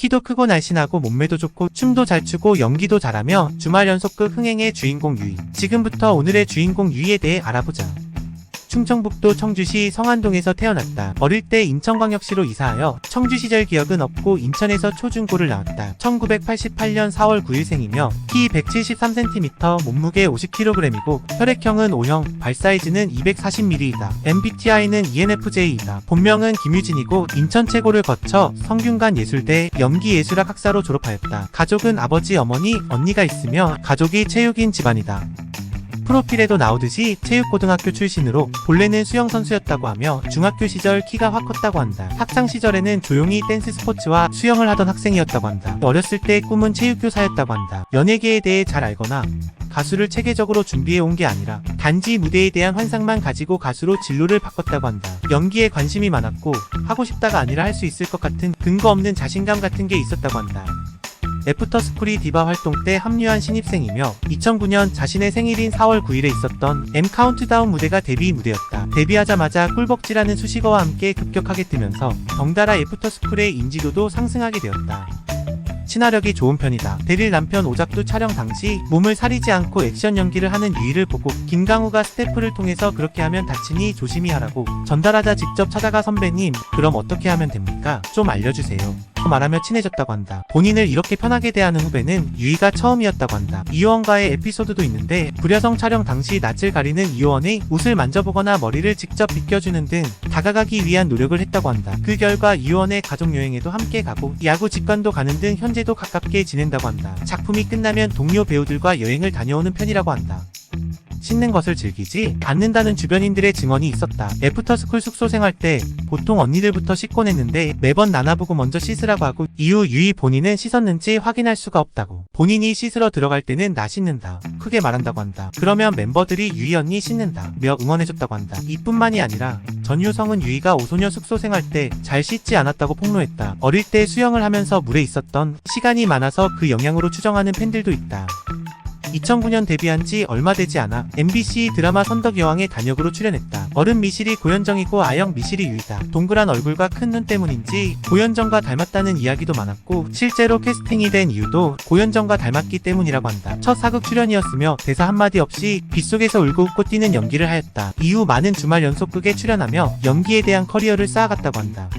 키도 크고 날씬하고 몸매도 좋고 춤도 잘 추고 연기도 잘하며 주말 연속극 흥행의 주인공 유이. 지금부터 오늘의 주인공 유이에 대해 알아보자. 충청북도 청주시 성안동에서 태어났다. 어릴 때 인천광역시로 이사하여 청주 시절 기억은 없고 인천에서 초중고를 나왔다. 1988년 4월 9일생이며 키 173cm, 몸무게 50kg이고 혈액형은 O형, 발 사이즈는 240mm이다. MBTI는 ENFJ이다. 본명은 김유진이고 인천 최고를 거쳐 성균관 예술대 연기예술학 학사로 졸업하였다. 가족은 아버지, 어머니, 언니가 있으며 가족이 체육인 집안이다. 프로필에도 나오듯이 체육고등학교 출신으로 본래는 수영선수였다고 하며 중학교 시절 키가 확 컸다고 한다. 학창 시절에는 조용히 댄스 스포츠와 수영을 하던 학생이었다고 한다. 어렸을 때 꿈은 체육교사였다고 한다. 연예계에 대해 잘 알거나 가수를 체계적으로 준비해 온 게 아니라 단지 무대에 대한 환상만 가지고 가수로 진로를 바꿨다고 한다. 연기에 관심이 많았고 하고 싶다가 아니라 할 수 있을 것 같은 근거 없는 자신감 같은 게 있었다고 한다. 애프터스쿨이 디바 활동 때 합류한 신입생이며 2009년 자신의 생일인 4월 9일에 있었던 M 카운트다운 무대가 데뷔 무대였다. 데뷔하자마자 꿀벅지라는 수식어와 함께 급격하게 뜨면서 덩달아 애프터스쿨의 인지도도 상승하게 되었다. 친화력이 좋은 편이다. 대릴 남편 오작두 촬영 당시 몸을 사리지 않고 액션 연기를 하는 유이를 보고 김강우가 스태프를 통해서 그렇게 하면 다치니 조심히 하라고 전달하자 직접 찾아가 선배님 그럼 어떻게 하면 됩니까? 좀 알려주세요. 말하며 친해졌다고 한다. 본인을 이렇게 편하게 대하는 후배는 유이가 처음이었다고 한다. 이효원과의 에피소드도 있는데 불야성 촬영 당시 낯을 가리는 이효원의 옷을 만져보거나 머리를 직접 빗겨주는 등 다가가기 위한 노력을 했다고 한다. 그 결과 이효원의 가족 여행에도 함께 가고 야구 직관도 가는 등 현재도 가깝게 지낸다고 한다. 작품이 끝나면 동료 배우들과 여행을 다녀오는 편이라고 한다. 씻는 것을 즐기지 않는다는 주변인들의 증언이 있었다. 애프터스쿨 숙소 생활 때 보통 언니들부터 씻곤 했는데 매번 나나보고 먼저 씻으라고 하고 이후 유이 본인은 씻었는지 확인할 수가 없다고. 본인이 씻으러 들어갈 때는 나 씻는다. 크게 말한다고 한다. 그러면 멤버들이 유이 언니 씻는다. 며 응원해줬다고 한다. 이뿐만이 아니라 전유성은 유이가 오소녀 숙소 생활 때 잘 씻지 않았다고 폭로했다. 어릴 때 수영을 하면서 물에 있었던 시간이 많아서 그 영향으로 추정하는 팬들도 있다. 2009년 데뷔한 지 얼마 되지 않아 MBC 드라마 선덕여왕의 단역으로 출연했다. 어른 미실이 고현정이고 아영 미실이 유이다. 동그란 얼굴과 큰 눈 때문인지 고현정과 닮았다는 이야기도 많았고 실제로 캐스팅이 된 이유도 고현정과 닮았기 때문이라고 한다. 첫 사극 출연이었으며 대사 한마디 없이 빗속에서 울고 웃고 뛰는 연기를 하였다. 이후 많은 주말 연속극에 출연하며 연기에 대한 커리어를 쌓아갔다고 한다.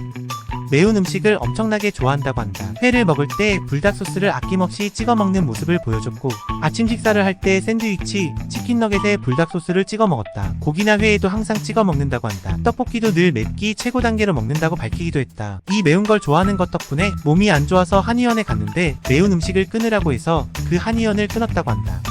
매운 음식을 엄청나게 좋아한다고 한다. 회를 먹을 때 불닭 소스를 아낌없이 찍어 먹는 모습을 보여줬고 아침 식사를 할 때 샌드위치, 치킨 너겟에 불닭 소스를 찍어 먹었다. 고기나 회에도 항상 찍어 먹는다고 한다. 떡볶이도 늘 맵기 최고 단계로 먹는다고 밝히기도 했다. 이 매운 걸 좋아하는 것 덕분에 몸이 안 좋아서 한의원에 갔는데 매운 음식을 끊으라고 해서 그 한의원을 끊었다고 한다.